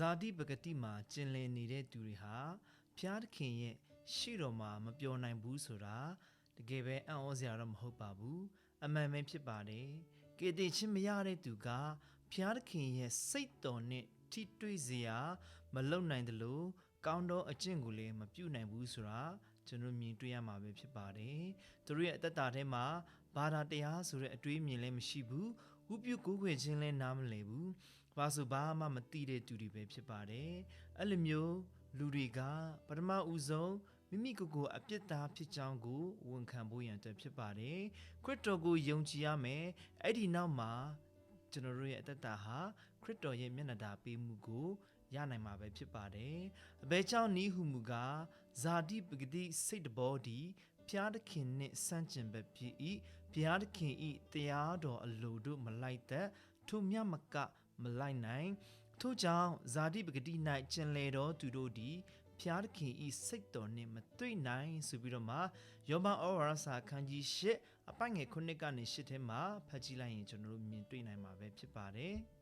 ဇာတိပဂတိမှာကျင်လည်နေတဲ့သူတွေဟာဖျားသခင်ရဲ့ရှေ့တော်မှာမပြောနိုင်ဘူးဆိုတာတကယ်ပဲအံ့ဩစရာတော့မဟုတ်ပါဘူးအမှန်ပဲဖြစ်ပါတယ်ကေတေချင်းမရတဲ့သူကဖျားသခင်ရဲ့စိတ်တော်နဲ့ထိတွေ့စရာမလုံနိုင်တယ်လို့ကောင်းသောအကျင့်ကိုလည်းမပြုနိုင်ဘူးဆိုတာကျွန်တော်မြင်တွေ့ရမှာပဲဖြစ်ပါတယ်သူတို့ရဲ့အသက်တာထဲမှာဘာသာတရားဆိုတဲ့အတွေးအမြင်လည်းမရှိဘူးဥပြုကိုးကွယ်ခြင်းလည်းနားမလည်ဘူး ဘာဆိုဘာမှမသိတဲ့သူတွေပဲဖြစ်ပါတယ်အဲ့လိုမျိုးလူတွေကပထမဦးဆုံးမိမိကိုယ်ကိုအပြစ်သားဖြစ်ကြောင်းကိုဝန်ခံဖို့ရန်အတွက်ဖြစ်ပါတယ်ခရစ်တော်ကိုယုံကြည်ရမယ်အဲ့ဒီနောက်မှာကျွန်တော်တို့ရဲ့အသက်တာဟာခရစ်တော်ရဲ့မျက်နှာသာပေးမှုကိုရနိုင်မှာပဲဖြစ်ပါတယ်အဘဲကြောင့်နီးဟုမူကားဇာတိပဂတိစိတ်တဘောဒီဖျားသခင်နှင့်ဆန့်ကျင်ဘက်ဖြစ်၏ဖျားသခင်၏တရားတော်အလိုတို့မလိုက်သက်ထိုမြတ်မက မလိုက်နိုင်ထို့ကြောင့်ဇာတိပဂတိ၌ကျင်လေတော်သူတို့သည်ဖျားသခင်ဤစိတ်တော်နှင့်မတွေ့နိုင်ဆိုပြီးတော့မှယောဘဩဝါဒစာခန်းကြီး၈အပိုင်ငယ်9ကနေ10ထဲမှာဖတ်ကြည့်လိုက်ရင်ကျွန်တော်တို့မြင်တွေ့နိုင်မှာပဲဖြစ်ပါတယ်။